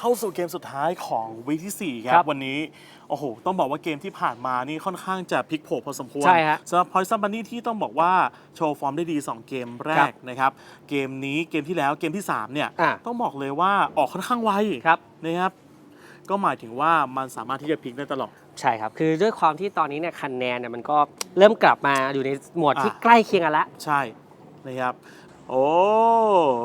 เข้าสู่เกมสุดท้ายของวีคที่ 4 คครัรับบวันนี้ โอ้โห ต้องบอกว่าเกมที่ผ่านมานี่ค่อนข้างจะพลิกโผพอสมควรใช่ฮะสำหรับพอยซัมบันนี่ที่ต้องบอกว่าโชว์ฟอร์มได้ดี 2 เกมแรครักบนะครับ เกมนี้เกมที่แล้วเกมที่ 3 เนี่ย อะต้องบอกเลยว่าออกค่อนข้างไวครับ นะครับ ก็หมายถึงว่ามันสามารถที่จะพลิกได้ตลอด ใช่ครับ คือด้วยความที่ตอนนี้เนี่ยคะแนนเนี่ยมันก็เริ่มกลับมาอยู่ในหมวดที่อะ ใกล้เคียงกันละใช่นะครับ โอ้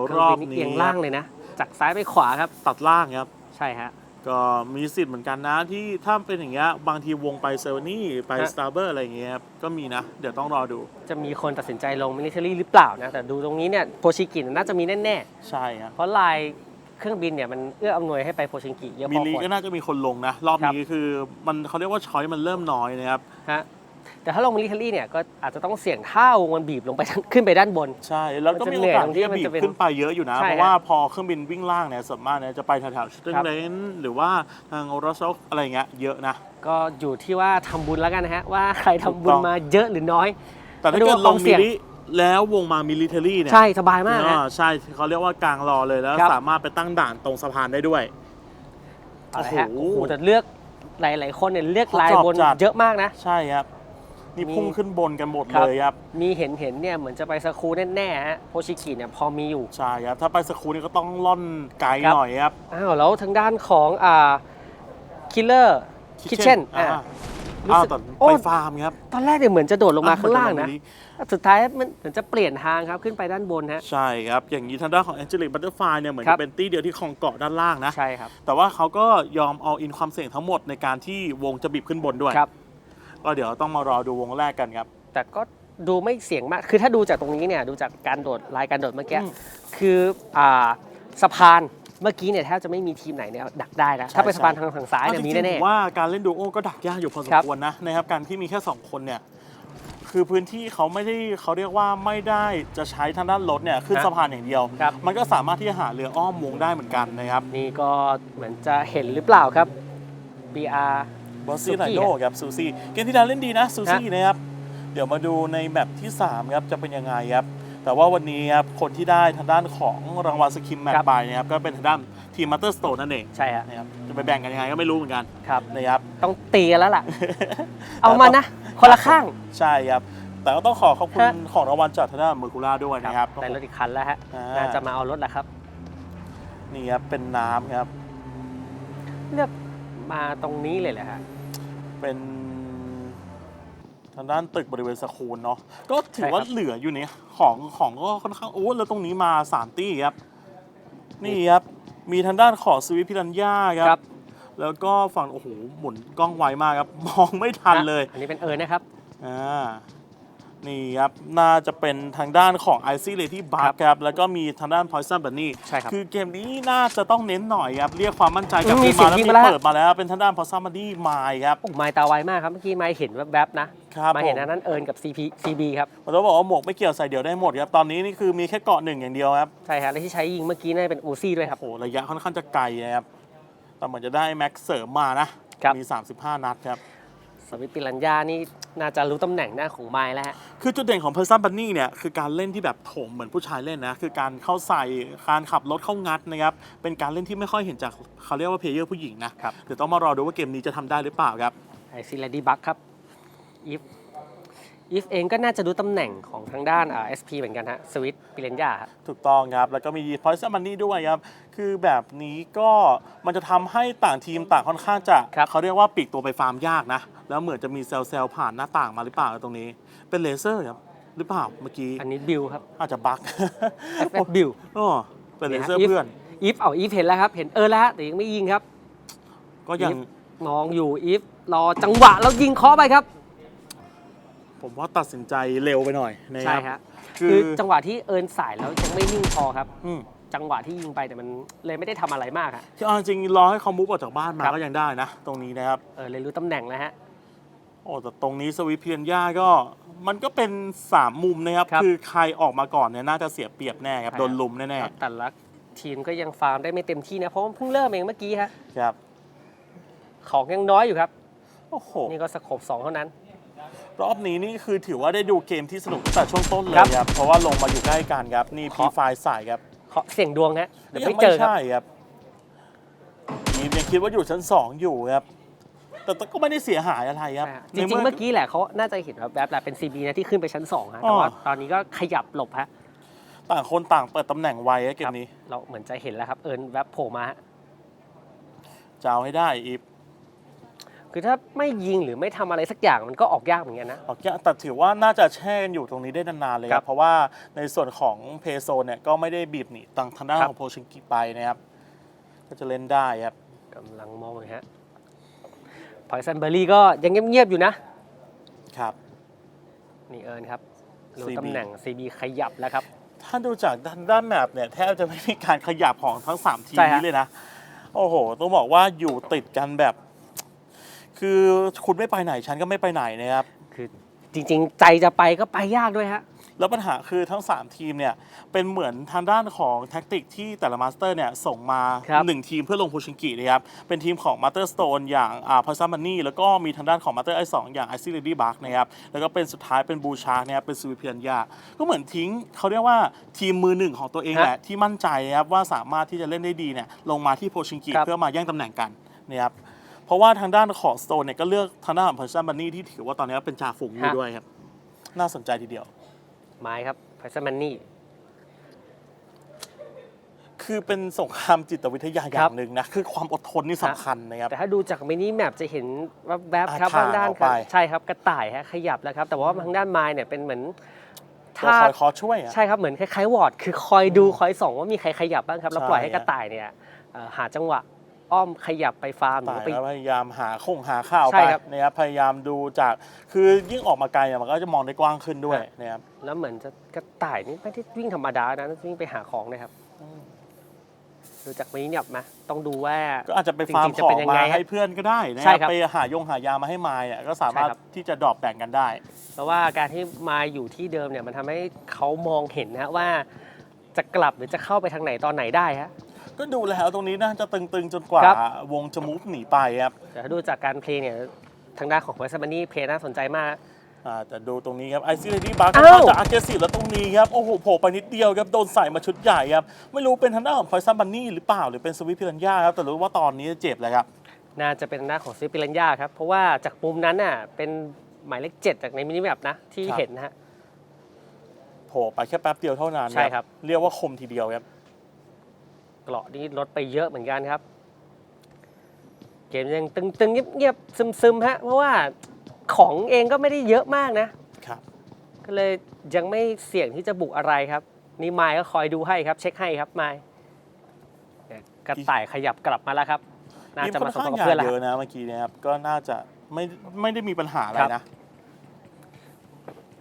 เครรื่อองบบินนี่นี้เอียงล่างเลยนะ จากซ้ายไปขวาครับ ตัดล่างครับ ใช่ฮะ ก็มีสิทธิ์เหมือนกันนะที่ถ้าเป็นอย่างเงี้ยบางทีวงไปเซอร์นี่ไปฮะ สตาร์เบอร์อะไรอย่างเงี้ยครับก็มีนะ เดี๋ยวต้องรอดูจะมีคนตัดสินใจลงมิลิเทอรี่หรือเปล่านะ แต่ดูตรงนี้เนี่ยโพชิกิน่าจะมีแน่ใช่ครับๆเพราะลายเครื่องบินเนี่ยมันเอื้ออำนวยให้ไปโพชิกิเยอะพมิอลีควร ก็น่าจะมีคนลงนะ รอบครับ นี้คือมันเขาเรียกว่าช้อยมันเริ่มน้อยนะครับ ฮะ แต่ถ้าลงมิลิเทอรี่เนี่ยก็อาจจะต้องเสี่ยงถ้าวงมันบีบลงไปขึ้นไปด้านบน ใช่ แล้วก็มันมีจะโอเหนื่อยกาสตรงที่ที่จะมันบีบจะเป็นขึ้นไปเยอะอยู่นะใช่เพราะว่าพอเครื่องบินวิ่งล่างเนี่ยส่วนมากเนี่ยจะไปแถวๆสตึงครับเลนหรือว่าทางรอสโซอะไรเงี้ยเยอะนะ ก็อยู่ที่ว่าทำบุญแล้วกันนะฮะ ว่าใครทำบุถูกญต้องมาเยอะหรือน้อย แต่ถ้าไม่รู้เกิดว่าลควางมเสี่มิยงลิแล้ววงมามิลิเทอรี่เนี่ย ใช่ สบายมากอ่ฮะใช่เขาเรียกว่ากลางรอเลยแล้วครับสามารถไปตั้งด่านตรงสะพานได้ด้วยเอาละฮะโอ้โอ้โหโหแต่เลือกหลาย ๆ คนเนี่ยเลือกเขาลายจอบบนจัดเยอะมากนะ ใช่ครับ นี่มีพุ่งขึ้นบนกันหมดครับเลยครับ มีเห็นเห็นเนี่ยเหมือนจะไปสคูแน่ๆฮะโพชิกิเนี่ยพอมีอยู่ ใช่ครับ ถ้าไปสคูนี่ก็ต้องล่อนไกลครับหน่อยครับ อ้าว แล้วทางด้านของอ่าคิลเลอร์คิเช่นอ่าอ่ารู้อ้าวสึกแต่โอ้ไปฟาร์มครับ ตอนแรกเนี่ยเหมือนจะโดดลงมาข้างล่างนะอ่สุดท้ายมันเหมือนจะเปลี่ยนทางครับขึ้นไปด้านบนฮะ ใช่ครับ อย่างนี้ทางด้านของแองเจลิกบัตเตอร์ไฟเนี่ยเหมือนครัจะบเป็นตี้เดียวที่ครองเกาะด้านล่างนะ ใช่ครับ แต่ว่าเขาก็ยอมเอาอินความเสี่ยงทั้งหมดในการที่วงจะบีบขึ้นบนด้วยครับ ก็เดี๋ยวต้องมารอดูวงแรกกันครับ แต่ก็ดูไม่เสี่ยงมาก คือถ้าดูจากตรงนี้เนี่ยดูจากการโดดลายการโดดเมื่อกี้อืมคืออ่าสะพานเมื่อกี้เนี่ยแทบจะไม่มีทีมไหนเนี่ยดักได้นะใช่ถ้าเป็นใช่สะพานทางฝั่งซ้ายเนี่ยเอาจมีริงๆแน่ผมว่าการเล่นดูโอก็ดักยากอยู่พอสมครับควรนะนะครับการที่มีแค่2คนเนี่ยคือพื้นที่เขาไม่ได้เขาเรียกว่าไม่ได้จะใช้ทางด้านรถเนี่ยขึ้นสะพานอย่างเดียวครับมันก็สามารถที่จะหาเรืออ้อมวงได้เหมือนกันนะครับๆนี่ก็เหมือนจะเห็นหรือเปล่าครับ BR บอสซี่ซูไนกี้โดครับซูซี่เกมที่แล้วเล่นดีนะซูซี่ฮะนะครับเดี๋ยวมาดูในแมปที่ 3 ครับ จะเป็นยังไงครับ แต่ว่าวันนี้ครับ คนที่ได้ทางด้านของรางวัลสกิมแมปครับบายนะครับ ก็เป็นทางด้านทีมมัตเตอร์สโตนนั่นเอง ใช่ฮะนะครับจะไปแบ่งกันยังไงก็ไม่รู้เหมือนกัน ครับนะครับ ต้องตีกันแล้วล่ะ เอามานะ คนละข้าง ใช่ครับ แต่ก็ต้องขอขอบคุณฮะของรางวัลจากทางด้านเมอร์คูล่าด้วยนะครับได้รถอีกคันแล้วฮะอ่าน่าจะมาเอารถแหละครับ นี่ครับเป็นน้ำครับ เลือก มาตรงนี้เลยแหละฮะ เป็นทางด้านตึกบริเวณสคูลเนาะก็ถือว่าใช่ครับ เหลืออยู่เนี่ยของของก็ค่อนข้างโอ้แล้วตรงนี้มาสามตี้ครับ นี่ครับ มีทางด้านของสวิตพิรันย่าครับ แล้วก็ฝั่งโอ้โหหมุนกล้องไวมากครับ มองไม่ทันเลยอันนี้เป็นเอิร์นนะครับ อ่า นี่ครับ น่าจะเป็นทางด้านของ i อ Lady b u ครั g บครับ แล้วก็มีทางด้าน Poison Bunny ใช่ครับคือเกมนี้น่าจะต้องเน้นหน่อยครับ เรียกความมั่นใจกลับอืมมีคืนมาแล้วเสียงยิงมีมาแล้วเปิดมาแล้วเป็นทางด้าน Poison Bunny มาครับโอ้ไม้ตาไวมากครับ เมื่อกี้ไม้เห็นแวบๆนะครับมาเห็นผมอันนั้นเอิร์นกับ CP CB ครับผมต้องบอกว่าหมวกไม่เกี่ยวใส่เดี่ยวได้หมดครับ ตอนนี้นี่คือมีแค่เกาะหนึ่งอย่างเดียวครับ ใช่ครับและที่ใช้ยิงเมื่อกี้น่าจะเป็นอูซี่ด้วยครับโอ้โหระยะค่อนข้างจะไกลนะครับแต่เหมือนจะได้แม็กเสริมมานะครับมี 35 นัดครับ สวิตปิรัญญานี่น่าจะรู้ตำแหน่งหน้าของไม้แล้วฮะ คือจุดเด่นของ Person Bunny เนี่ยคือการเล่นที่แบบโถมเหมือนผู้ชายเล่นนะ คือการเข้าใส่การขับรถเข้างัดนะครับ เป็นการเล่นที่ไม่ค่อยเห็นจากเขาเรียกว่าเพลเยอร์ผู้หญิงนะครับ เดี๋ยวต้องมารอดูว่าเกมนี้จะทำได้หรือเปล่าครับ ไอซีเลดี้บัคครับอีฟอีฟเองก็น่าจะรู้ตำแหน่งของทางด้านอ่า SP เหมือนกันฮะสวิตปิรัญญาครับ ถูกต้องครับ แล้วก็มี Poison Bunny ด้วยครับ คือแบบนี้ก็มันจะทำให้ต่างทีมต่างค่อนข้างจะ ครับ เขาเรียกว่าปีกตัวไปฟาร์มยากนะ แล้วเหมือนจะมีเซลล์เซลล์ผ่านหน้าต่างมาหรือเปล่าตรงนี้ เป็นเลเซอร์ครับหรือเปล่าเมื่อกี้ อันนี้บิลครับ อาจจะบั๊ก FF บิลอ๋อเป็นเลเซอร์เนี่ยฮะเพื่อนอีฟเอาอีฟเห็นแล้วครับ เห็นเออแล้วฮะแต่ยังไม่ยิงครับ ก็ยังอีฟมองอยู่อีฟรอจังหวะแล้วยิงเคาะไปครับ ผมว่าตัดสินใจเร็วไปหน่อยนะคใช่รับฮะคืคืออจังหวะที่เอินสายแล้วยังไม่นิ่งพอครับอืมจังหวะที่ยิงไปแต่มันเลยไม่ได้ทำอะไรมากฮะที่เอาจริงๆรอให้เขามุกออกจากบ้านมาครับก็ยังได้นะ ตรงนี้นะครับเออเลยรู้ตำแหน่งแล้วฮะ โอ้แต่ตรงนี้สวิตเพียนย่าก็มันก็เป็น3มุมนะครับ ครับ คือใครออกมาก่อนเนี่ยน่าจะเสียเปรียบแน่ครับใช่โดนลุมแน่ครับแต่ละทีมก็ยังฟาร์มได้ไม่เต็มที่นะ เพราะว่าเพิ่งเริ่มเองเมื่อกี้ฮะ ๆครับของยังน้อยอยู่ครับ โอ้โห นี่ก็สโคบสองเท่านั้น รอบนี้นี่คือถือว่าได้ดูเกมที่สนุกตั้งแต่ช่วงต้นเลยครับครับ เพราะว่าลงมาอยู่ใกล้กันครับ นี่พีเคาะไฟสายครับเคาะเสี่ยงดวงฮะเดี๋ยวยัไม่งเจอครับ ใช่ครับคิดว่าอยู่ชั้น 2 อยู่ครับ แต่ก็ไม่ได้เสียหายอะไรครับใช่ฮะจริงๆ เมื่อกี้แหละเขาน่าจะเห็นว่าแบบแหละเป็น CB นะที่ขึ้นไปชั้น2ฮะแต่ว่าอ๋อตอนนี้ก็ขยับหลบฮะต่างคนต่างเปิดตำแหน่งไวครับเกมนี้ เราเหมือนจะเห็นแล้วครับ เอิญแวบโผล่มาฮะจะเอาให้ได้อีฟคือถ้าไม่ยิงหรือไม่ทำอะไรสักอย่างมันก็ออกยากเหมือนกันนะออกแกแต่ถือว่าน่าจะแช่กันอยู่ตรงนี้ได้นานๆเลยคครัรับบเพราะว่าในส่วนของเพโซเนี่ยก็ไม่ได้บีบหนีทางทางด้านครับของโพชิงกิไปนะครับ ก็จะเล่นได้ครับกำลังมองเลยฮะ พอยซันเบอรี่ก็ยังเงียบๆอยู่นะ ครับ นี่เอิญครับรู้ CB ตำแหน่ง CB ขยับแล้วครับ ถ้าดูจากด้านด้านแมปเนี่ยแทบจะไม่มีการขยับของทั้ง 3 ทีมใช่ฮะ นี้เลยนะ โอ้โห ต้องบอกว่าอยู่ติดกันแบบ คือคุณไม่ไปไหนฉันก็ไม่ไปไหนนะครับ คือจริงๆ ใจจะไปก็ไปยากด้วยฮะ แล้วปัญหาคือทั้ง 3 ทีมเนี่ยเป็นเหมือนทางด้านของแท็กติกที่แต่ละมาสเตอร์เนี่ยส่งมา ครับ1 ทีมเพื่อลงโพชิงกินะครับ เป็นทีมของมาสเตอร์สโตนอย่างอ่าพาซามันนี่แล้วก็มีทางด้านของมาสเตอร์ไอสองอย่างไอซิลดี้บักนะครับ แล้วก็เป็นสุดท้ายเป็นบูชาร์กนะครับเป็นซูวิเพียนยา ก็เหมือนทิ้งเขาเรียกว่าทีมมือหนึ่งของตัวเองแหละที่มั่นใจนะครับว่าสามารถที่จะเล่นได้ดีเนี่ยลงมาที่โพชิงกิครับ เพื่อมาแย่งตำแหน่งกันนะครับเพราะว่าทางด้านของสโตนเนี่ยก็เลือกทางด้านของพาซามันนี่ที่ถือว่าตอนนี้เป็นจ่าฝูงอยู่ด้วยครับน่าสนใจทีเดียว ไม้ครับพอยซันมันนี่ คือเป็นสงครามจิตวิทยาอครัย่าบ งหนึ่งนะ คือความอดทนนี่สำคัญนะครับ แต่ถ้าดูจากมินิแมปจะเห็นแวบๆครับอ่าทางด้านถ่างออกครับไป ใช่ครับกระต่ายฮะขยับแล้วครับ แต่ว่าทางด้านไม้เนี่ยเป็นเหมือนตัวคอยคอช่วยอะ ใช่ครับเหมือนคล้ายๆวอร์ดคือคอยดูคอยส่องว่ามีใครขยับบ้างครับแล้วใช่ปล่อยให้กระต่ายเนี่ยเอ่อหาจังหวะ อ้อมขยับไปฟาร์มหรือตายว่าไปแล้วพยายามหาคงหาข้าวใช่ไปครับ นะครับพยายามดูจากคือยิ่งออกมาไกลอะมันก็จะมองได้กว้างขึ้นด้วยครับนะครับแล้วเหมือนจะกระต่ายนี่ไม่ได้วิ่งธรรมดานะน่าจะวิ่งไปหาของนะครับอืมดูจากมินิแมปไหมต้องดูว่า ก็อาจจะไปฟาร์มจริงๆจะขอเป็งนยังมาไงฮะให้เพื่อนก็ได้นะใช่ครับครับไปหายงหายามาให้มายอะก็สามารถใช่ครับ ที่จะดรอปแบ่งกันได้ เพราะว่าการที่มาอยู่ที่เดิมเนี่ยมันทำให้เขามองเห็นนะฮะว่า จะกลับหรือจะเข้าไปทางไหนตอนไหนได้ฮะ ก็ดูแล้วตรงนี้น่าจะตึงๆ จนกว่าครับ วงจะมูฟหนีไปครับแต่ถ้าดูจากการเพลย์เนี่ยทางด้านของเวสต์มันนี่เพลย์น่าสนใจมาก อ่าแต่ดูตรงนี้ครับไอซีเลดี้บัคอ้าว จะอาร์เกสิแล้วตรงนี้ครับโอ้โหโผล่ไปนิดเดียวครับโดนใส่มาชุดใหญ่ครับไม่รู้เป็นทางด้านของพอยซันบันนี่หรือเปล่าหรือเป็นสวิตพิรันย่าครับแต่รู้ว่าตอนนี้เจ็บเลยครับ น่าจะเป็นทางด้านของซิปิลันยาครับ เพราะว่าจากมุมนั้นน่ะเป็นหมายเลขเจ็ดจากในมินิแมปนะที่ครับ เห็นนะฮะ โผล่ไปแค่แป๊บเดียวเท่านั้นใช่ครับ เรียกว่าคมทีเดียวครับ เกราะนี่ลดไปเยอะเหมือนกันครับ เกมยังตึงๆเงียบๆซึมๆฮะเพราะว่าของเองก็ไม่ได้เยอะมากนะครับ ก็เลยยังไม่เสี่ยงที่จะบุกอะไรครับ นี่ไมค์ก็คอยดูให้ครับ เช็คให้ครับไมค์เนี่ยกระต่ายขยับกลับมาแล้วครับ น่าทีมจะค่อมานสมข้างทบกับยาเพื่อนแล้วเยคอะรับนะเมื่อกี้เนะครับก็น่าจะไม่ไม่ได้มีปัญหาอะไรครับนะ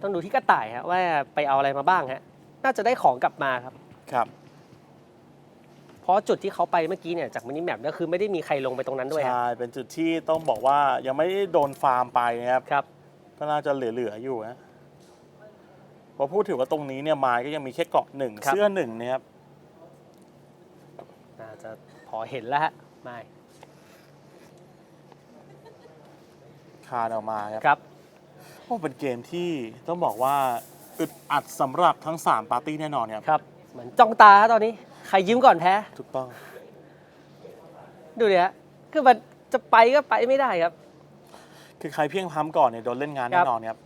ต้องดูที่กระต่ายฮะว่าไปเอาอะไรมาบ้างฮะน่าจะได้ของกลับมาครับ ครับ เพราะจุดที่เขาไปเมื่อกี้เนี่ยจากมินิแมปก็คือไม่ได้มีใครลงไปตรงนั้นด้วยฮะใช่ เป็นจุดที่ต้องบอกว่ายังไม่ได้โดนฟาร์มไปนะครับครับก็น่าจะเหลือๆอยู่นะพอพูดถึงว่าตรงนี้เนี่ยไม้ก็ยังมีแค่เกาะหนึ่งครับเสื้อหนึ่งนะครับน่าจะพอเห็นแล้วฮะไม่คานออกมาครับครับโอ้เป็นเกมที่ต้องบอกว่าอึดอัดสำหรับทั้ง 3 ปาร์ตี้แน่นอนครับครับ เหมือนจ้องตาฮะตอนนี้ ใครยิ้มก่อนแพ้ ถูกต้อง ดูดิฮะคือมันจะไปก็ไปไม่ได้ครับ คือใครเพียงพร้ำก่อนเนี่ยโดนเล่นงานครัแน่บ นอนครับ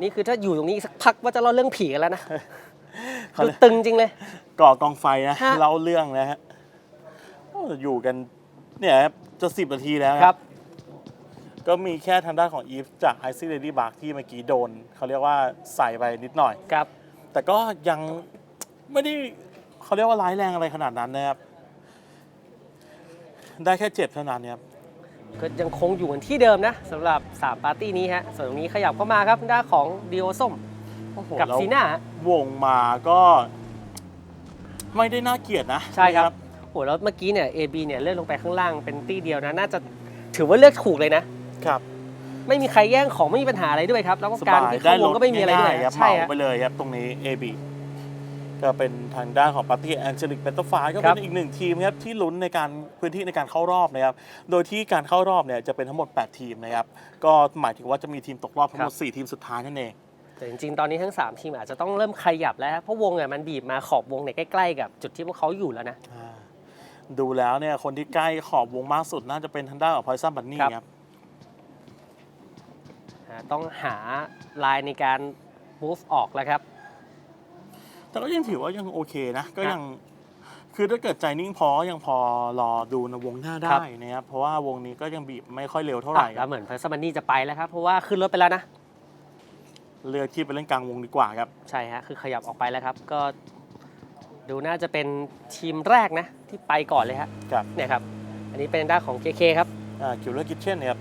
นี่คือถ้าอยู่ตรงนี้อีกสักพักว่าจะเล่าเรื่องผีกันแล้วนะเขาดูเลยตึงจริงเลย ก่อกองไฟนะฮะ เล่าเรื่องนะฮะโอ้อยู่กันเนี่ยครับจะสิบนาทีแล้วครับ ก็มีแค่ทางด้านของอีฟจากไอซี่เ a ดี้บาร์ที่เมื่อกี้โดน เขาเรียกว่าใส่ไปนิดหน่อย ครับ แต่ก็ยัง ไม่ได้เขาเรียกว่าร้ายแรงอะไรขนาดนั้นนะครับ ได้แค่เจ็บเท่านั้นครับ ก็ยังคงอยู่กันที่เดิมนะสำหรับ 3 ปาร์ตี้นี้ฮะ ส่วนตรงนี้ขยับเข้ามาครับด้านของดีโอส้มโอ้โหกับแล้วซีน่าฮะวงมาก็ ไม่ได้น่าเกลียดนะใช่ครับ โอ้แล้วเมื่อกี้เนี่ย AB เนี่ยเลื่อนลงไปข้างล่างเป็นตี้เดียวนะ น่าจะถือว่าเลือกถูกเลยนะ ครับ ไม่มีใครแย่งของไม่มีปัญหาอะไรด้วยครับ แล้วก็สการบายที่ได้เข้าวรงถก็ไม่มีอะไรด้วยง่ายๆครับเหใช่มาฮะ ไปเลยครับตรงนี้ AB ก็เป็นทางด้านของปาร์ตี้แองเจลิกเปโตฟายก็คเป็รับนอีกหนึ่งทีมครับที่ลุ้นในการพื้นที่ในการเข้ารอบนะครับ โดยที่การเข้ารอบเนี่ยจะเป็นทั้งหมด 8 ทีมนะครับ ก็หมายถึงว่าจะมีทีมตกรอบทั้งหมด 4 ทีมสุดท้ายนั่นเอง แต่จริงๆ ตอนนี้ทั้ง 3 ทีมอาจจะต้องเริ่มขยับแล้วฮะเพราะวงเนี่ยมันบีบมาขอบวงเนี่ยใกล้ๆกับจุดที่พวกเขาอยู่แล้วนะอ่าดูแล้วเนี่ยคนที่ใกล้ขอบวงมากสุดน่าจะเป็นทางด้านของพอยซัมบันนี่ครับครับอ่าต้องหาลายในการ move ออกแล้วครับ แต่ก็ยังถือว่ายังโอเคนะ ก็ครับยัง คือถ้าเกิดใจนิ่งพอยังพอรอดูในวงหน้าครัได้บนะครับ เพราะว่าวงนี้ก็ยังบีบไม่ค่อยเร็วเท่าไหร่อะคแล้รัวบเหมือนเพอร์ซมันนี่จะไปแล้วครับ เพราะว่าขึ้นรถไปแล้วนะ เลือกที่ไปเล่นกลางวงดีกว่าครับ ใช่ฮะ คือขยับออกไปแล้วครับ ก็ดูน่าจะเป็นทีมแรกนะ ที่ไปก่อนเลยฮะครับเนี่ยครับ อันนี้เป็นด้านของ KK ครับอ่าคิวเลอร์กิทเช่นเนี่ยครับ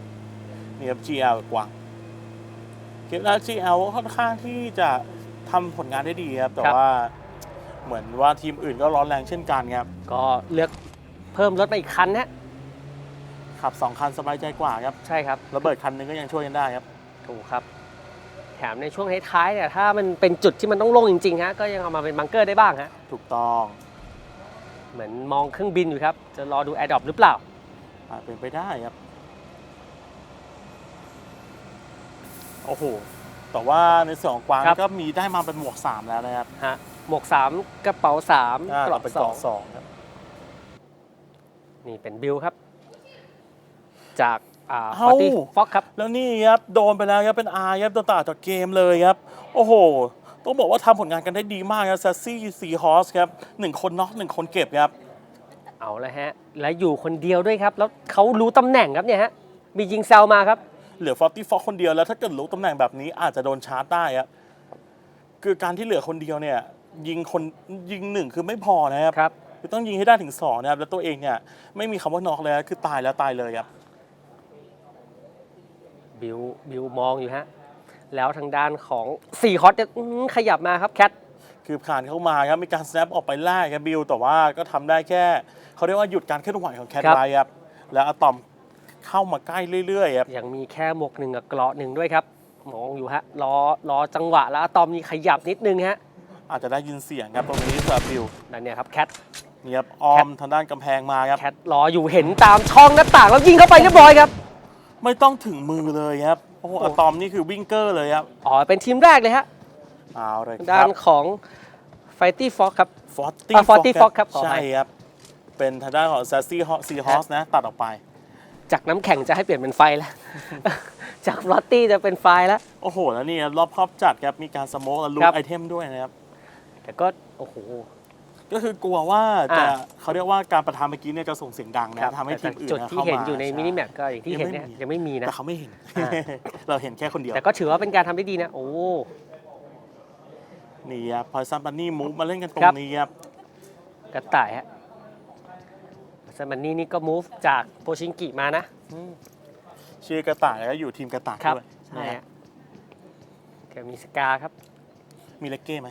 นี่ครับ GL กับกวางเกมแล้ว GL ค่อนข้างที่จะ ทำผลงานได้ดีครับ แต่ครับ ว่าเหมือนว่าทีมอื่นก็ร้อนแรงเช่นกันครับ ก็เลือกเพิ่มรถมาอีกคันนะขับสองคันสบายใจกว่าครับ ใช่ครับ ระเบิดคันหนึงก็ยังช่วยกันได้ครับ ถูกครับ แถมในช่วงท้ายๆเนี่ยถ้ามันเป็นจุดที่มันต้องลงจริงๆฮะก็ยังเอามาเป็นบังเกอร์ได้บ้างฮะถูกต้องเหมือนมองเครื่องบินอยู่ครับ จะรอดูแอร์ดรอปหรือเปล่า อาจเป็นไปได้ครับ โอ้โห แต่ว่าในส่วนของกวางครับ ก็มีได้มาเป็นหมวก 3 แล้วนะครับฮะหมวก 3 กระเป๋า3อ่ากรอบเป็นสกล่อองงสองครับนี่เป็นบิลครับ จากอ่าเอ้าฟอร์ตี้ฟ็อกครับ แล้วนี่ครับโดนไปแล้วครับเป็นอาครับตัวต่างจากเกมเลยครับ โอ้โห ต้องบอกว่าทำผลงานกันได้ดีมากครับแซสซี่ซีฮอสครับหนึ่งคนน็อกหนึ่งคนเก็บครับ เอาละฮะ และอยู่คนเดียวด้วยครับ แล้วเขารู้ตำแหน่งครับเนี่ยฮะ มียิงแซวมาครับ เหลือฟอร์ตี้ฟ็อกคนเดียวแล้วถ้าเกิดรู้ตำแหน่งแบบนี้อาจจะโดนชาร์จได้ครับคือการที่เหลือคนเดียวเนี่ยยิงคนยิงหนึ่งคือไม่พอนะครับครับ คือต้องยิงให้ได้ถึงสองนะครับแล้วตัวเองเนี่ยไม่มีคำว่านอกเลยครับคือตายแล้วตายเลยครับบิลบิลมองอยู่ฮะ แล้วทางด้านของสี่ฮอตเนี่ยอื้อหือขยับมาครับแคท คือผ่านเข้ามาครับมีการ snap ออกไปแรกครับบิลแต่ว่าก็ทำได้แค่เขาเรียกว่าหยุดการเคลื่อนไหวของแคทครับ ไว้ครับแล้วอะตอม เข้ามาใกล้เรื่อยๆครับยังมีแค่หมวกหนึ่งกับเกราะหนึ่งด้วยครับมองอยู่ฮะรอรอจังหวะแล้วอะตอมนี่ขยับนิดนึงฮะอาจจะได้ยินเสียงครับตรงนี้สำหรับบิลนั่นเนี่ยครับแคทนี่ครับออมทางด้านกำแพงมาครับแคทรออยู่เห็นตามช่องหน้าต่างแล้วยิงเข้าไปเรียบร้อยครับ ไม่ต้องถึงมือเลยครับโอ้โหอะตอมนี่คือวิ่งเกอร์เลยครับอ๋อเป็นทีมแรกเลยฮะเอาเลยคด้ารันบของไฟตี้ฟ็อกครับ ฟอร์ตี้อะ40 Fox ครับขออภัย ใช่ครับเป็นทางด้านของแซสซี่ซีฮอสนะตัดออกไป จากน้ำแข็งจะให้เปลี่ยนเป็นไฟแล้ว จากฟลอตตี้จะเป็นไฟแล้ว โอ้โห แล้วนี่ครับรอบครอบจัดครับ มีการสโมกและลูครักบไอเทมด้วยนะครับ แต่ก็ โอ้โห ก็คือกลัวว่าจะอ่าเขาเรียกว่าการประทามเมื่อกี้เนี่ยจะส่งเสียงดังนะทำให้ทีมอื่นจุดนะที่เข้าเห็นมาอยู่ในช่มินิแมปก็อย่างที่ยังเห็นไม่เนี่ยมียังไม่มีนะ แต่เขาไม่เห็นอ่าเราเห็นแค่คนเดียว แต่ก็ถือว่าเป็นการทำได้ดีนะ โอ้ นี่ครับพอยซัมปันนี่มูฟมาเล่นกันตรครังบนี้ครับ กระต่ายฮะ สมันนี่นี่ก็มูฟจากโปชิงกิมานะ ชื่อกระต่ายแล้วอยู่ทีมกระต่ายครับด้วยใช่นะคฮะรับแกมีสกาครับ มีเลกเก้ไหม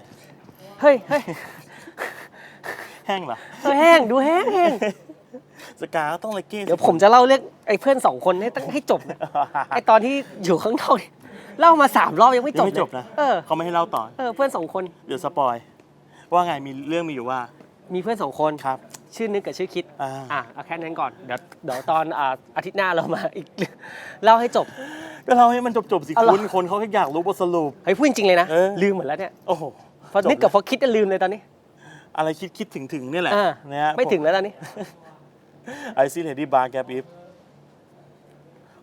เฮ้ยเฮ้ยแห้งเหรอเฮ้ยแห้งดูแห้งแห้งสกาก็ต้องเลกเก้เดี๋ยวผมจะเล่าเรื่องไอ้เพื่อนสองคนให้ตั้งให้จบนะไอ้ตอนที่อยู่ข้างนอกเนี่ยเล่ามาสามรอบยังไม่จยับงไม่เลยจบนะเออเขาไม่ให้เล่าต่อ เออเพื่อนสองคน เดี๋ยวสปอย ว่าไงมีเรื่องมีอยู่ว่า มีเพื่อนสองคน ครับ ชื่อนึกกับชื่อคิดอ่า อะเอาแค่นั้นก่อนเดี๋ยวเดี๋ยวตอนอ่าอาทิตย์หน้าเรามาอีก เล่าให้จบ ก็เล่าให้มันจบๆสิเอาเหรอ คุณคนเขาแค่อยากรู้บทสรุป เฮ้ยพูดจริงๆเลยนะ เออ ลืมหมดแล้วเนี่ยโอ้โหพอจบนึกกับพอคิดจะลืมเลยตอนนี้อะไรคิดคิดถึงถึงเนี่ยแหละอ่านะฮะไม่ถึงแล้วตอนนี้ ไอซีเลดี้บาร์แกปอิฟ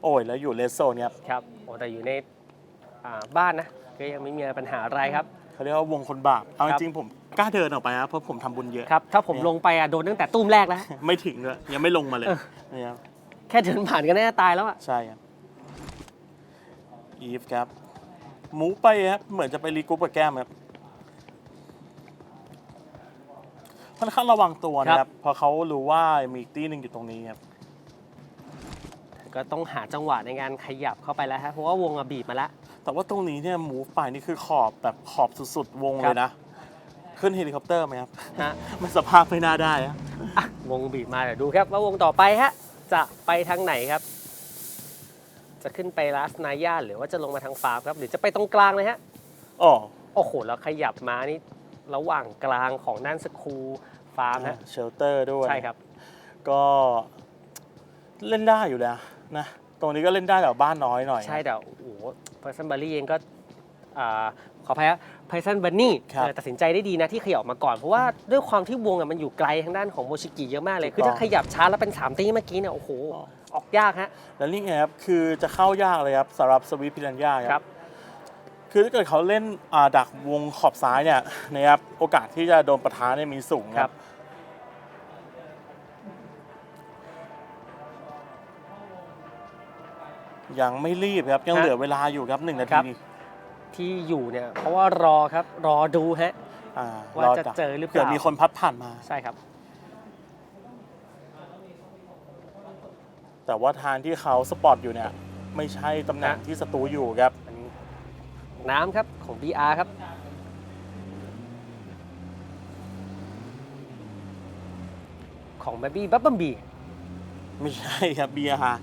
โอ้ยแล้วอยู่เลสโซเนี่ยครับครับโอ้แต่อยู่ในอ่าบ้านนะ ก็ยังไม่มีปัญหาอะไรครับ เขาเรียกว่าวงคนบาปเอาคจรับ ริงๆผม กล้าเดินออกไปนะเพราะผมทำบุญเยอะครับถ้าผมเนี่ยลงไปอะโดนตั้งแต่ตุ้มแรกแล้วไม่ถึงด้วยยังไม่ลงมาเลยเออเนี่ยครับแค่เดินผ่านก็น่าจะตายแล้วอะใช่ครับอีฟครับหมูไปครับเหมือนจะไปรีกรุ๊ปกับแก้มครับค่อนข้างระวังตัวนะครับเพราะเขารู้ว่ามีอีกตีหนึ่งอยู่ตรงนี้ครับก็ต้องหาจังหวะในการขยับเข้าไปแล้วฮะเพราะว่าวงอะบีบมาแล้วแต่ว่าตรงนี้เนี่ยหมูไปนี่คือขอบแบบขอบสุดๆวงครัเลบยนะ ขึ้นเฮลิคอปเตอร์ไหมครับ ฮะ มันสภาพไม่น่าได้อะอะวงบีบมาเดี๋ยวดูครับว่าวงต่อไปฮะ จะไปทางไหนครับ จะขึ้นไปลาสนายาหรือว่าจะลงมาทางฟาร์มครับ หรือจะไปตรงกลางเลยฮะ อ๋อโอ้โหแล้วขยับมานี่ระหว่างกลางของด้านสคูลฟาร์มนะเชลเตอร์ด้วยใช่ครับ ก็เล่นได้อยู่นะนะ ตรงนี้ก็เล่นได้แต่บ้านน้อยหน่อย ใช่แต่โอ้โหเพอร์ซันบารี่เองก็อ่าขออภัยครั บไพซันบันนี่ครับตัดสินใจได้ดีนะที่ขยับออกมาก่อน เพราะว่าด้วยความที่วงอะมันอยู่ไกลทางด้านของโมชิกิเยอะมากเลยถูกคือถ้าต้องขยับช้าแล้วเป็น 3 ตีเมื่อกี้เนี่ยโอ้โห ออกยากฮะ แล้วนี่ไงครับ คือจะเข้ายากเลยครับสำหรับสวิตพิรันยาคครัรับ บ คือถ้าเกิดเขาเล่นอ่าดักวงขอบซ้ายเนี่ยนะครับ โอกาสที่จะโดนปะทะเนี่ยมีสูงครับยังไม่รีบครับ ยังฮะเหลือเวลาอยู่ครับหนึ่งนาครัที บ ที่อยู่เนี่ยเพราะว่ารอครับรอดูฮะอ่าว่ารอจะดักเจอหรือเปเผื่อล่ามีคนพัดผ่านมา ใช่ครับ แต่ว่าทางที่เขาสปอตอยู่เนี่ย ไม่ใช่ตำแหน่งฮะที่ศัตรูอยู่ครับอันนี้น้ำครับของ BR ครับของ Baby Bubble Bee ไม่ใช่ครับ BR อ๋อ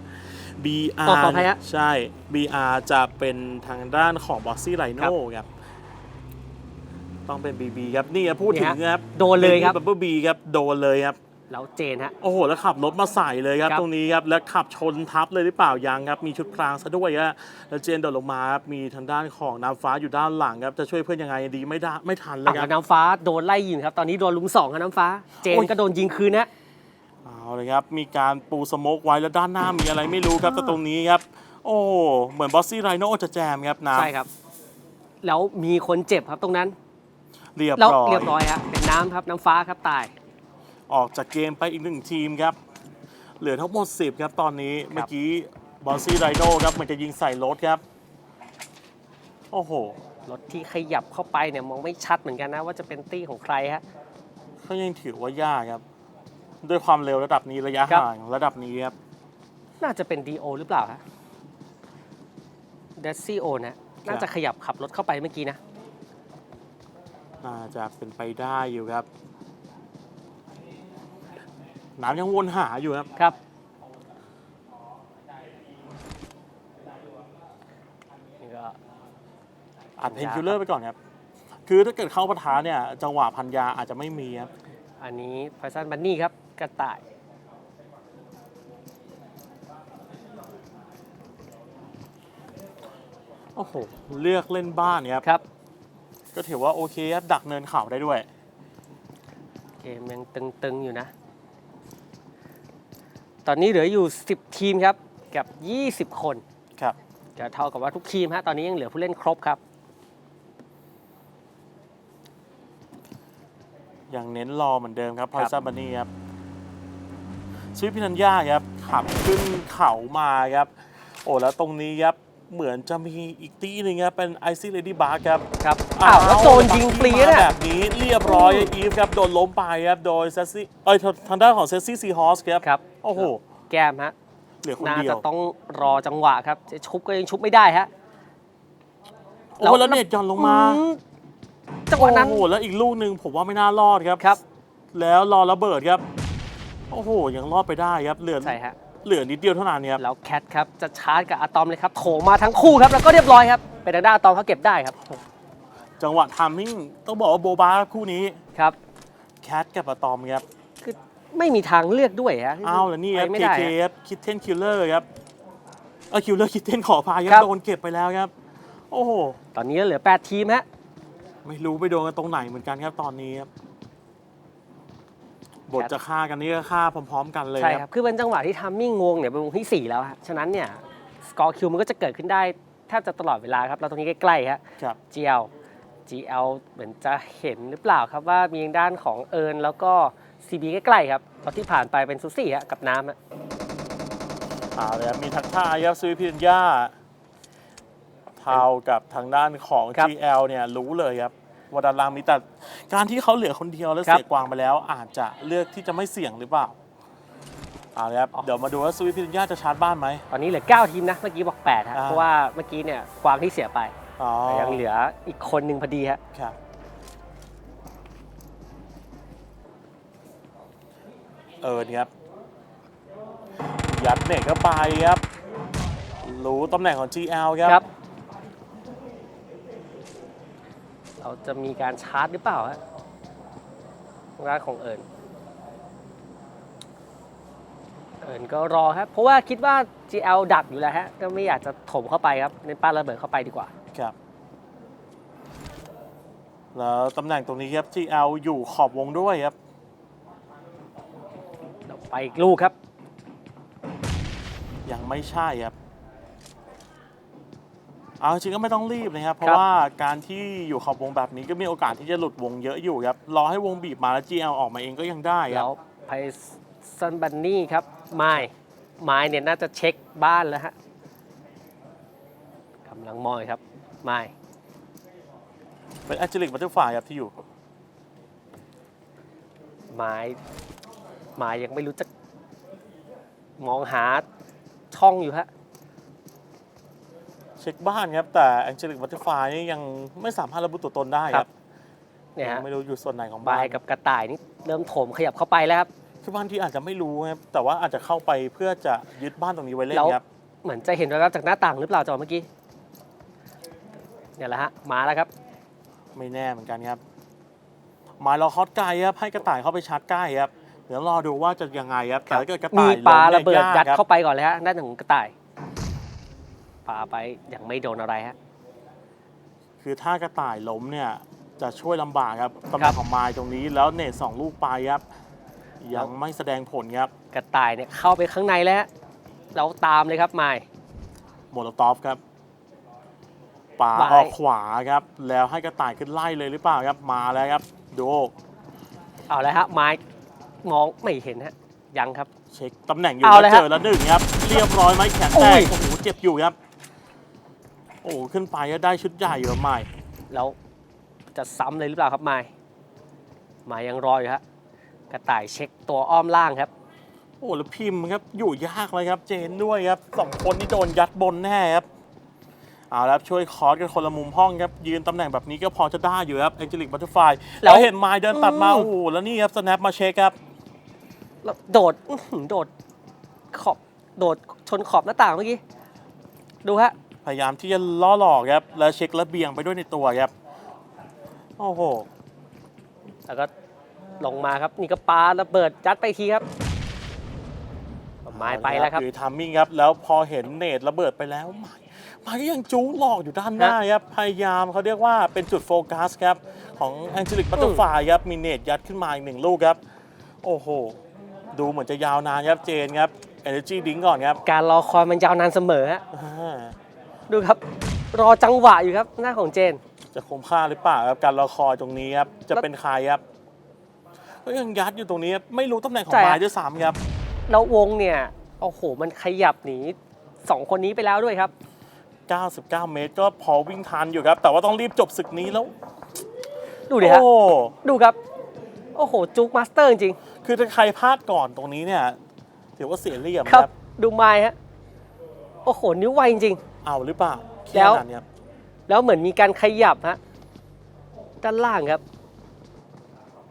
BR ขออภัยฮะใช่ BR จะ เป็นทางด้านของบ็อกซี่ไ i โน่ครับ ต้องเป็น BB ครับ นี่ครับพูดถึงนี่ฮะครับโดนเลยครับบับเบิลบีครับโดนเลยครับ แล้วเจนฮะ โอ้โห แล้วขับรถมาใส่เลยครับครับ ตรงนี้ครับ แล้วขับชนทับเลยหรือเปล่ายังครับ มีชุดพรางซะด้วยฮะแล้วเจนโดดลงมาครับ มีทางด้านของน้ำฟ้าอยู่ด้านหลังครับ จะช่วยเพื่อนยังไงดีไม่ได้ไม่ทันเลยอะครัแล้บวน้ำฟ้าโดนไล่ยิงครับ ตอนนี้โดนลุงสองครับน้ำฟ้า เจนโอ้ยก็โดนยิงคืนนะเอาเลยครับ มีการปูสโมกไว้แล้วด้านหน้ามีอะไรไม่รู้ครับแต่ตรงนี้ครับ โอ้เหมือนบอสซี่ไรโน่จะแจมครับน้ำใช่ครับ แล้วมีคนเจ็บครับตรงนั้นเรียบแล้วร้อย เรียบร้อยฮะเป็นน้ำครับน้ำฟ้าครับตาย ออกจากเกมไปอีกหนึ่งทีมครับ เหลือทั้งหมด 10 ครับตอนนี้เมื่อกี้บอสซี่ไรโน่ครับมันจะยิงใส่รถครับ โอ้โห รถที่ขยับเข้าไปเนี่ยมองไม่ชัดเหมือนกันนะว่าจะเป็นตี้ของใครฮะ ก็ยังถือว่ายากครับ ด้วยความเร็วระดับนี้ระยะครับ ห่างระดับนี้ครับ น่าจะเป็น DO หรือเปล่าฮะ เดซี่โอนะน่าจะขยับขับรถเข้าไปเมื่อกี้นะ น่าจะเป็นไปได้อยู่ครับ น้ำยังวนหาอยู่ครับ ครับ นี่ก็อัดเพนคิลเลอร์ไปก่อนครับ คือถ้าเกิดเข้าปะทะเนี่ย จังหวะพันยาอาจจะไม่มีครับ อันนี้ไพซันบันนี่ครับ กระต่าย โอ้โห เลือกเล่นบ้านเนี่ยครับ ครับ ก็ถือว่าโอเคครับดักเนินเขาได้ด้วย เกมยังตึงๆอยู่นะ ตอนนี้เหลืออยู่ 10 ทีมครับ กับ 20 คนครับ จะเท่ากับว่าทุกทีมฮะ ตอนนี้ยังเหลือผู้เล่นครบครับ ยังเน้นรอเหมือนเดิมครับพครัอยบซาบันนี่ครับสวิตพินัญญาครับขับขึ้นเขามาครับ โอ้แล้วตรงนี้ครับ เหมือนจะมีอีกตีหนึ่งครับเป็นไอซี่เลดี้บาร์ครับครับอ้าวแล้วโดนยิงฟรีมาเนี่ย แบบนี้เรียบร้อยอีฟครับโดนล้มไปครับโดยเซซซี่เอ้ยทางด้านของเซซซี่ซีฮอสครับครับ โอ้โห แก้มฮะเหลือคนน่าเดียจะวต้องรอจังหวะครับจะชุบก็ยังชุบไม่ได้ฮะ โอ้แล้วเน็ตหย่อนลงมาอืมจังหวะนั้น โอ้โหแล้วอีกลูกหนึ่งผมว่าไม่น่ารอดครับ ครับ แล้วรอระเบิดครับ โอ้โหยังรอดไปได้ครับเหลือใช่ฮะ เหลือนิดเดียวเท่านั้นครับแล้วแคทครับจะชาร์จกับอะตอมเลยครับโถมาทั้งคู่ครับแล้วก็เรียบร้อยครับเป็นทางด้านอะตอมเขาเก็บได้ครับจังหวะทามมิ่งต้องบอกว่าโบบาคู่นี้ครับแคทกับอะตอมครับคือไม่มีทางเลือกด้วยฮะอ้าวแล้วนี่ครับไปไม่เคได้เคฮะครับคิดเทนคิลเลอร์ครับเออคิลเลอร์คิดเทนขอพายคครัรับบโดนเก็บไปแล้วครับ โอ้โหตอนนี้เหลือ 8 ทีมฮะไม่รู้ไปโดนกันตรงไหนเหมือนกันครับตอนนี้ครับ บทจะฆ่ากันนี่ก็ฆ่าพร้อม ๆ กันเลยใช่คครัรับบคือเป็นจังหวะที่ทัมมิ่งงงเนี่ยเป็นวงที่ 4 แล้วฮะฉะนั้นเนี่ยสกอร์คิวมันก็จะเกิดขึ้นได้แทบจะตลอดเวลาครับ เราตรงนี้ใกล้ๆฮะครับ GL GL เหมือนจะเห็นหรือเปล่าครับว่ามีทางด้านของเอิร์นแล้วก็ CB ใกล้ๆครับตอนที่ผ่านไปเป็นซูซี่ฮะกับน้ำฮะเอาเลยครับมีทักทายครับซูพินย่าเท่ากับทางด้านของครับ GL เนี่ยรู้เลยครับ ว่าด้านล่างมีแต่การที่เขาเหลือคนเดียวแล้วครับ เสียกวางไปแล้ว อาจจะเลือกที่จะไม่เสี่ยงหรือเปล่าเอาเลยครับอ๋อเดี๋ยวมาดูว่าซูพินย่าจะชาร์จบ้านไหม ตอนนี้เหลือ 9 ทีมนะ เมื่อกี้บอก8ฮะอ่า เพราะว่าเมื่อกี้เนี่ยกวางที่เสียไปอ๋อแต่ยังเหลืออีกคนหนึ่งพอดีฮะครับเออเนี่ยครับยัดเน็ตเข้าไปครับรู้ตำแหน่งของ GL ครับ ครับ เราจะมีการชาร์จหรือเปล่าฮะทางด้านของเอิร์นเอิร์นก็รอครับ เพราะว่าคิดว่า GL ดักอยู่แล้วฮะ ก็ไม่อยากจะถมเข้าไปครับเน้นป้าระเบิดเข้าไปดีกว่า ครับ แล้วตำแหน่งตรงนี้ครับ GL อยู่ขอบวงด้วยครับเดี๋ยวไปอีกลูกครับ ยังไม่ใช่ครับ เอาจริงก็ไม่ต้องรีบนะครับ เพครัราะบว่าการที่อยู่ขอบวงแบบนี้ก็มีโอกาสที่จะหลุดวงเยอะอยู่ครับ รอให้วงบีบมาแล้ว GL ออกมาเองก็ยังได้คแล้รับวไพซันบันนี่ครับไม้ไม้เนี่ยน่าจะเช็คบ้านแล้วฮะกำลังมองอยู่ครับไม้เป็นแอ g จิลิกบัตเตอร์ฟลายครับที่อยู่ ไม้ไม้ยังไม่รู้จะมองหาช่องอยู่ฮะ เช็คบ้านครับ แต่แองเจลิกบัตเตอร์ฟลายนี่ยังไม่สามารถระบุตัวตนได้ครับเนี่ยยัฮะงไม่รู้อยู่ส่วนไหนของบาบ้ายนกับกระต่ายนี่เริ่มโถมขยับเข้าไปแล้วครับ คือบางทีอาจจะไม่รู้ครับแต่ว่าอาจจะเข้าไปเพื่อจะยึดบ้านตรงนี้ไว้เล่นแล้ว ครับ เหมือนจะเห็นแววๆจากหน้าต่างหรือเปล่าจอเมื่อกี้เนี่ยแหละฮะมาแล้วครับ ไม่แน่เหมือนกันครับหมายรอคอสไกลครับให้กระต่ายเข้าไปชาร์จใกล้ครับเดี๋ยวรอดูว่าจะยังไงครับแต่ถ้าเกิดกระมีต่ายปลาล้มนี่ระเบิดยกยัดครับเข้าไปก่อนเลยฮะด้านของกระต่าย ปาไปยังไม่โดนอะไรฮะ คือถ้ากระต่ายล้มเนี่ยจะช่วยลำบากครับตำแหน่งของไม้ตรงนี้แล้วเนตสองลูกไปครับ ยังไม่แสดงผลครับ กระต่ายเนี่ยเข้าไปข้างในแล้วฮะเราตามเลยครับไมายโมโลตอฟครับป่าไม้ออกขวาครับ แล้วให้กระต่ายขึ้นไล่เลยหรือเปล่าครับ มาแล้วครับ ดูเอาเลยฮะไม้มองไม่เห็นฮะ ยังครับ เช็คตำแหน่งอยู่เอาแล้วเลยฮะเจอแล้วหนึ่งครับ เรียบร้อยไหมแขนโอ้แตกย โอ้โหเจ็บอยู่ครับ โอ้โหขึ้นไปก็ได้ชุดใหญ่อยู่ครับใหม่แล้วจะซ้ำเลยหรือเปล่าครับไมายไมายยังรออยู่ฮะกระต่ายเช็คตัวอ้อมล่างครับ โอ้โหแล้วพิมพ์ครับอยู่ยากเลยครับ เจนด้วยครับสองคนนี่โดนยัดบนแน่ครับเอาแล้วช่วยคอร์สกันคนละมุมห้องครับยืนตำแหน่งแบบนี้ก็พอจะได้อยู่ครับเอ็งเจลิกบัตเตอร์ไฟแล้แล้ววเห็นไม้เดินตัดมาอืมโอ้โหแล้วนี่ครับสแนปมาเช็คครับแล้วโดดอื้อหือโดดขอบโดดชนขอบหน้าต่างเมื่อกี้ ดูฮะ พยายามที่จะล่อหลอกครับ แล้วเช็คระเบียงไปด้วยในตัวครับ โอ้โห แล้วก็ลงมาครับนี่ก็ปาระเบิดยัดไปทีครับไม้ไปแล้วครับคือทามมิ่งครับ แล้วพอเห็นเนตระเบิดไปแล้วไม้ไม้ก็ยังจู๊หลอกอยู่ด้านหน้าครับ พยายามเขาเรียกว่าเป็นจุดโฟกัสครับ ของแองเจลิกบัตเตอร์ไฟครับมีเนตยัดขึ้นมาอีกหนึ่งลูกครับ โอ้โห ดูเหมือนจะยาวนานครับเจนครับ Energy Drink ก่อนครับ การรอคอยมันยาวนานเสมอฮะอ่า ดูครับ รอจังหวะอยู่ครับ หน้าของเจน จะคุ้มค่าหรือเปล่าครับการรอคอยตรงนี้ครับจะเป็นใครครับก็ยังยัดอยู่ตรงนี้ครับไม่รู้ตำแหน่งของใช่ครับไม้ด้วยซ้ำครับ แล้ววงเนี่ยโอ้โหมันขยับหนีสองคนนี้ไปแล้วด้วยครับ 99 เมตรก็พอวิ่งทันอยู่ครับ แต่ว่าต้องรีบจบศึกนี้แล้ว ดูดิฮะโอ้ ดูครับ โอ้โหจุกมาสเตอร์จริงคือถ้าใครพลาดก่อนตรงนี้เนี่ยถือว่าเสียเหลี่ยมๆครับดูไม้ฮะโอ้โหนิ้วไวจริง เอาหรือเปล่าแล้วขนาดเนี้ยแล้วเหมือนมีการขยับฮะด้านล่างครับ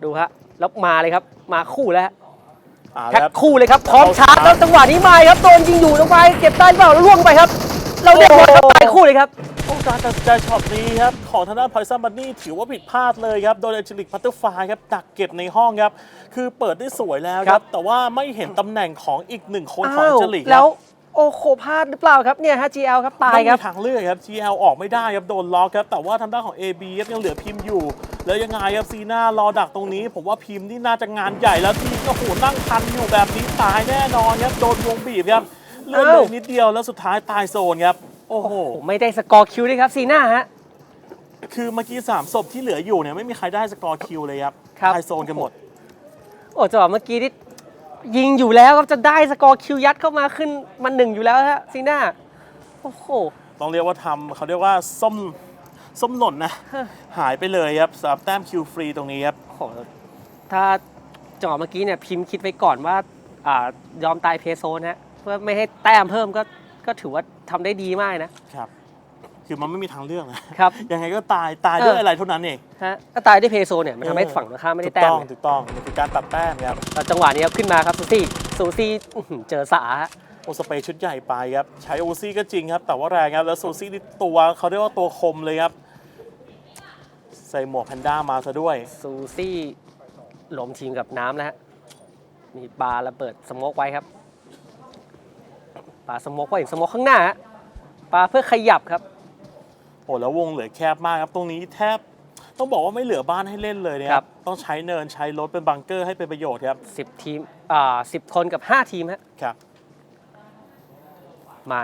ดูฮะแล้วมาเลยครับ มาคู่แล้วฮะอ่าแพ็คแล้วคู่เลยครับพร้อมชาร์จแล้วจังหวะนี้มาครับโดนยิงอยู่ลงไปเก็บได้หรือเปล่าแล้วล่วงไปครับ เราเรียบร้อยครับตายคู่เลยครับโอ้การตัดสินใจช็อตนี้ครับของทางด้านไพซันบันนี่ถือว่าผิดพลาดเลยครับ โดยเอจิลิกพัตเตอร์ไฟครับดักเก็บในห้องครับ คือเปิดได้สวยแล้วคครัรับบแต่ว่าไม่เห็นตำแหน่งของอีกหนึ่งคนของเออ้าวจิลิกแล้ว โอ้โหพลาดหรือเปล่าครับเนี่ยฮะ GL ครับตายไม่คมีรับทางเลือกครับ GL ออกไม่ได้ครับ โดนล็อกครับ แต่ว่าทางด้านของ AB ครับยังเหลือพิมพ์อยู่ แล้วยังไงครับซีน่ารอดักตรงนี้ ผมว่าพิมพ์นี่น่าจะงานใหญ่แล้วทีก็โหนั่งทันอยู่แบบนี้ตายแน่นอนครับ โดนวงบีบครับเลือดเหลือนิดเดียวแล้วสุดท้ายตายโซนครับ โอ้โหผมไม่ได้สกอร์คิวด้วยครับซีน่าฮะ คือเมื่อกี้สามศพที่เหลืออยู่เนี่ยไม่มีใครได้สกอร์คิวเลยครับครับ ตายโซนกันหมด โอ้จังหวะเมื่อกี้ที่ ยิงอยู่แล้วครับจะได้สกอร์คิวยัดเข้ามาขึ้นมันหนึ่งอยู่แล้วฮะซีน่าโอ้โห ต้องเรียกว่าทำเขาเรียกว่าส้มส้มหล่นนะฮะหายไปเลยครับสำหรับแต้มคิวฟรีตรงนี้ครับโอ้โหถ้าจังหวะเมื่อกี้เนี่ยพิมพ์คิดไว้ก่อนว่าอ่ายอมตายเพย์โซนฮะเพื่อไม่ให้แต้มเพิ่มก็ก็ถือว่าทำได้ดีมากนะ ครับ คือมันไม่มีทางเลือกนะครับ ยังไงก็ตายตายด้วยเออออะไรเท่านั้นเองฮะก็ตายด้วยเพย์โซนเนี่ยมันทำให้ฝั่งตรงข้ามไม่ได้แต้ถูกมต้องเลยถูกต้องมันคือการตัดแต้มครับแล้วจังหวะนี้ครับขึ้นมาครับซูซี่ซูซี่อื้อหือเจอสาฮะ โอสเปรย์ชุดใหญ่ไปครับใช้โอซี่ก็จริงครับ แต่ว่าแรงครับแล้วโซซี่นี่ตัวเขาเรียกว่าตัวคมเลยครับ ใส่หมวกแพนด้ามาซะด้วย ซูซี่หลมทีมกับน้ำแล้วฮะ มีปลาระเบิดสโมกไว้ครับ ปลาสโมกไว้สโมกข้างหน้าฮะปลาเพื่อขยับครับ โอ้แล้ววงเหลือแคบมากครับ ตรงนี้แทบต้องบอกว่าไม่เหลือบ้านให้เล่นเลยนะคครัรับ บ ต้องใช้เนินใช้รถเป็นบังเกอร์ให้เป็นประโยชน์ครับ10ทีมอ่า10คนกับ5ทีมฮะครับ ไม่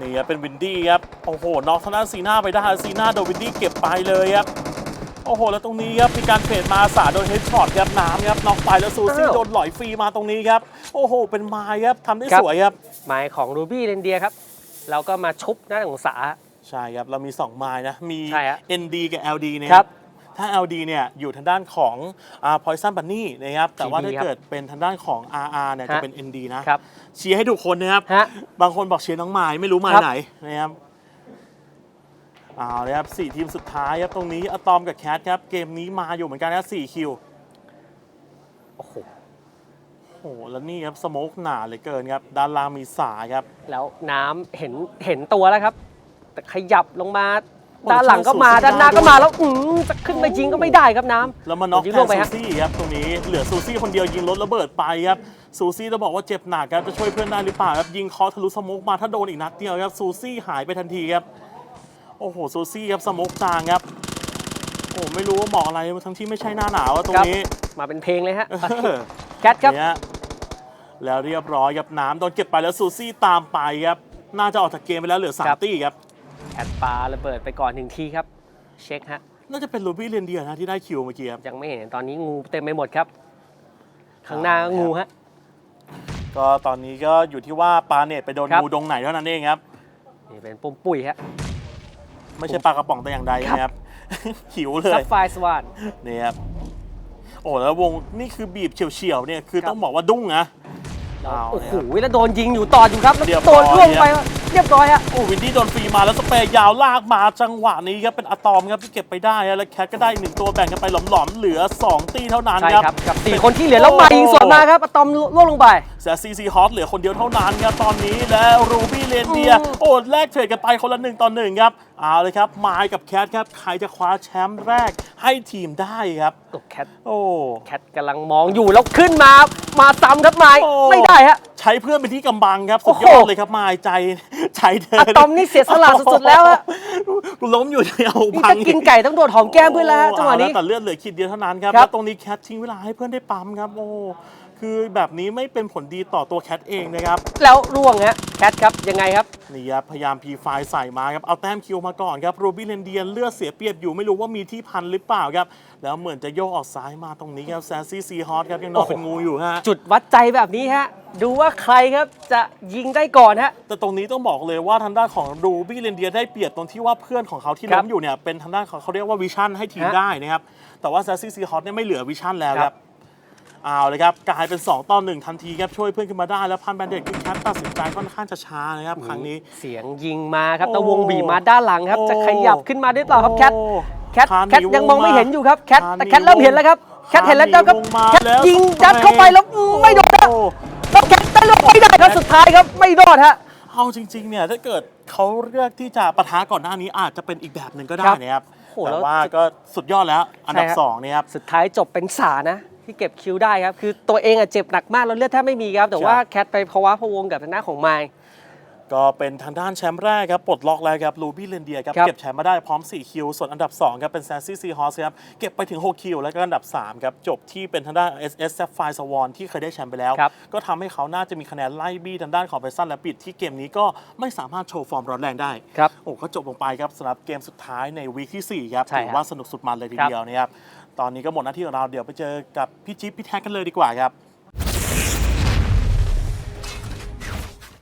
นี่ครับเป็นวินดี้ครับ โอ้โหน็อกทางด้านซีน่าไปได้ซีน่าโดนวินดี้เก็บไปเลยครับ โอ้โห แล้วตรงนี้ครับมีการเฟดมาสาโดนเฮดช็อตครับน้ำครับน็อกไปแล้วซูซี่อ้าวโดนหลอยฟรีมาตรงนี้ครับ โอ้โห เป็นไม้ครับทำได้ครับ สวยครับ ไม้ของรูบี้เรนเดียครับแล้วก็มาชุบหน้าของสา ใช่ครับ เรามี 2 ไม้นะ มี ใช่ฮะ ND กับ LD นะคครัรับ บ ถ้า LD เนี่ยอยู่ทางด้านของอ่า Poison Bunny นะครับ แต่ว่า TD ถ้าครับเกิดเป็นทางด้านของ RR เนี่ยจะฮะ เป็น ND นะครับ เชียร์ให้ทุกคนนะครับ ฮะ บางคนบอกเชียร์น้องไม้ไม่รู้ไม้ครับ ไหนนะครับเอาเลยครับสี่ทีมสุดท้ายครับตรงนี้อะตอมกับแคทครับ เกมนี้มาอยู่เหมือนกันนะสี่คิวโอ้โห โอ้โหแล้วนี่ครับสโมกหนาเหลือเกินครับด้านล่างมีสายครับ แล้วน้ำเห็นเห็นตัวแล้วครับ แต่ขยับลงมาโอ้ด้านหลังก็มาช่างสูสีด้านหน้าได้ก็มาด้วยแล้วอืมจะขึ้นไปยิงก็ไม่ได้ครับน้ำ แล้วมาน็อกเดี๋ยวแทยิงลนงไปซูฮะ ซี่ครับตรงนี้เหลือซูซี่คนเดียวยิงรถระเบิดไปครับซูซี่เราบอกว่าเจ็บหนักครับจะช่วยเพื่อนได้หรือเปล่าครับยิงเคอทะลุสโมกมาถ้าโดนอีกนัดเดียวครับซูซี่หายไปทันทีครับโอ้โหซูซี่ครับสโมกจางครับโอ้ไม่รู้ว่าเหมาะอะไรทั้งที่ไม่ใช่หน้าหนาวอะตรงนี้ มาเป็นเพลงเลยฮะ เออ แคทครับ เนี่ยแล้วเรียบร้อยครับน้ำโดนเก็บไปแล้วซูซี่ตามไปครับ น่าจะออกจากเกมไปแล้วเหลือสามครับตี้ครับ แคทปาระเบิดไปก่อนหนึ่งทีครับ เช็คฮะ น่าจะเป็นลูบี้เรนเดียร์นะที่ได้คิวเมื่อกี้ครับ ยังไม่เห็นตอนนี้งูเต็มไปหมดครับ ข้างหน้าก็งูฮะ ก็ตอนนี้ก็อยู่ที่ว่าปลาเน็ตไปโดนครับ งูดงไหนเท่านั้นเองครับ นี่เป็นปุ่มปุ๋ยฮะ ไม่ใช่ปลากระป๋องแต่อย่างใดนะครับ หิวเลซัยบไฟสวานนี่ครับโอ้แล้ววงนี่คือบีบเฉียวๆเนี่ยคือครับต้องบอกว่าดุ้งนะเอาโอ้โหเลยครับแล้วโดนยิงอยู่ต่ออยู่ครับเรียบแล้วโดนร้อยล่วงไป เรียบร้อยฮะโอ้วินดี้โดนฟรีมาแล้วสเปรย์ยาวลากมาจังหวะนี้ครับเป็นอะตอมครับที่เก็บไปได้ฮะแล้วแคทก็ได้อีกหนึ่งตัวแบ่งกันไปหลอมๆเหลือ 2 ตีเท่านั้นใช่ครับ ครับกับสี่คนที่เหลือแล้วมายิงสวนมาครับอะตอมล่วงลงไป เสียซีซีฮอตเหลือคนเดียวเท่านั้นครับตอนนี้แล้วรูบี้เรนเดียอืมโอ้แลกเทรดกันไปคนละหนึ่งต่อหนึ่งครับเอาเลยครับไมายกับแคทครับใครจะคว้าแชมป์แรกให้ทีมได้ครับโอ้แคท โอ้ แคทกำลังมองอยู่แล้วขึ้นมา มาซ้ำครับไม้โอ้ ไม่ได้ฮะ ใช้เพื่อนเป็นที่กำบังครับ สุดยอโอ้ดโห เลยครับไมายใจใจเธออะตอมนี่เสียสละสุดๆแล้วอะกูล้มอยู่ในเอานี่บังจะกินไก่ต้องโดดหอมแก้มเพื่อนแล้วฮะจังหวะนี้ โอ้เอาแแต่เลือดเหลือขีดเดียวเท่านั้นครับครับ แล้วตรงนี้แคททิ้งเวลาให้เพื่อนได้ปั๊มครับโอ้ คือแบบนี้ไม่เป็นผลดีต่อตัวแคทเองนะครับแล้วร่วงฮะแคทครับยังไงครับ นี่ครับพยายามพีไฟใส่มาครับเอาแต้มคิวมาก่อนครับโรบิเลนเดียนเลือดเสียเปรียบอยู่ไม่รู้ว่ามีที่พันหรือเปล่าครับ แล้วเหมือนจะโยกออกซ้ายมาตรงนี้ครับแซนซี่ซีฮอตครับยังนอนเป็นงูอยู่ฮะ จุดวัดใจแบบนี้ฮะ ดูว่าใครครับจะยิงได้ก่อนฮะ แต่ตรงนี้ต้องบอกเลยว่าทางด้านของรูบี้เรนเดียได้เปรียบตรงที่ว่าเพื่อนของเขาที่ครัล้บมอยู่เนี่ยเป็นทางด้านของเขาเรียกว่าวิชั่นให้ทีมฮะ ได้นะครับแต่ว่าแซซี่ซีฮอตเนี่ยไม่เหลือวิชั่นแล้วคครัรับบ เอาเลยครับกลายเป็น 2 ต่อ 1 ทันทีครับ ช่วยเพื่อนขึ้นมาได้แล้วพันแบนเดตคือแคทตัดสินใจค่อนข้างจะช้านะครับ ครั้งนี้ เสียงยิงมาครับโอ้แต่วงบีบมาด้านหลังครับโอ้จะขยับขึ้นมาได้เปล่าครับแคทโอ้แคทคานแคทหนียังมองไม่วงมาเห็นอยู่ครับแคทคานแต่หนีแคทเริ่มวงเห็นแล้วครับแคทเห็นแล้วคานหนีครับวงมาแคทแล้วยิงสเปรย์ยัดเข้าไปแล้วอืมไม่โดนฮะโอ้แล้วแคทได้ลงไม่ได้ครับสุดท้ายครับไม่รอดฮะเอาจริงๆเนี่ยถ้าเกิดเขาเลือกที่จะปะทะก่อนหน้านี้อาจจะเป็นอีกแบบหนึ่งก็ได้ครับนะครับโอ้โหแล้แต่วว่าก็สุดยอดแล้วอันดับใช่ฮะสองเนี่ยครับสุดท้ายจบเป็นสานะ ที่เก็บคิวได้ครับ คือตัวเองอะเจ็บหนักมากแล้วเลือดแทบไม่มีครับ แต่ว่าครับแคทไปภาวะพะวงกับทางหน้าของไมค์ก็เป็นทางด้านแชมป์แรกครับ ปลดล็อกแล้วครับลูบี้เลนเดียครับ ครับ เก็บแชมป์มาได้พร้อม 4 คิว ส่วนอันดับ 2 ครับ เป็นแซนซี่ซีฮอสครับ เก็บไปถึง 6 คิว แล้วก็อันดับ 3 ครับ จบที่เป็นทางด้าน SS Sapphire Swan ที่เคยได้แชมป์ไปแล้ว ครับ ก็ทำให้เขาน่าจะมีคะแนนไล่บี้ทางด้านของไบซันและปิดที่เกมนี้ก็ไม่สามารถโชว์ฟอร์มร้อนแรงได้ ครับ โอ้ก็จบลงไปครับสำหรับเกมสุดท้ายในวีคที่4ครับใช่ถือครับว่าสนุกสุดมันเลยทีครับ เดียวนะครับ ตอนนี้ก็หมดหน้าที่ของเราเดี๋ยวไปเจอกับพี่จิ๊บพี่แท็กกันเลยดีกว่าครับ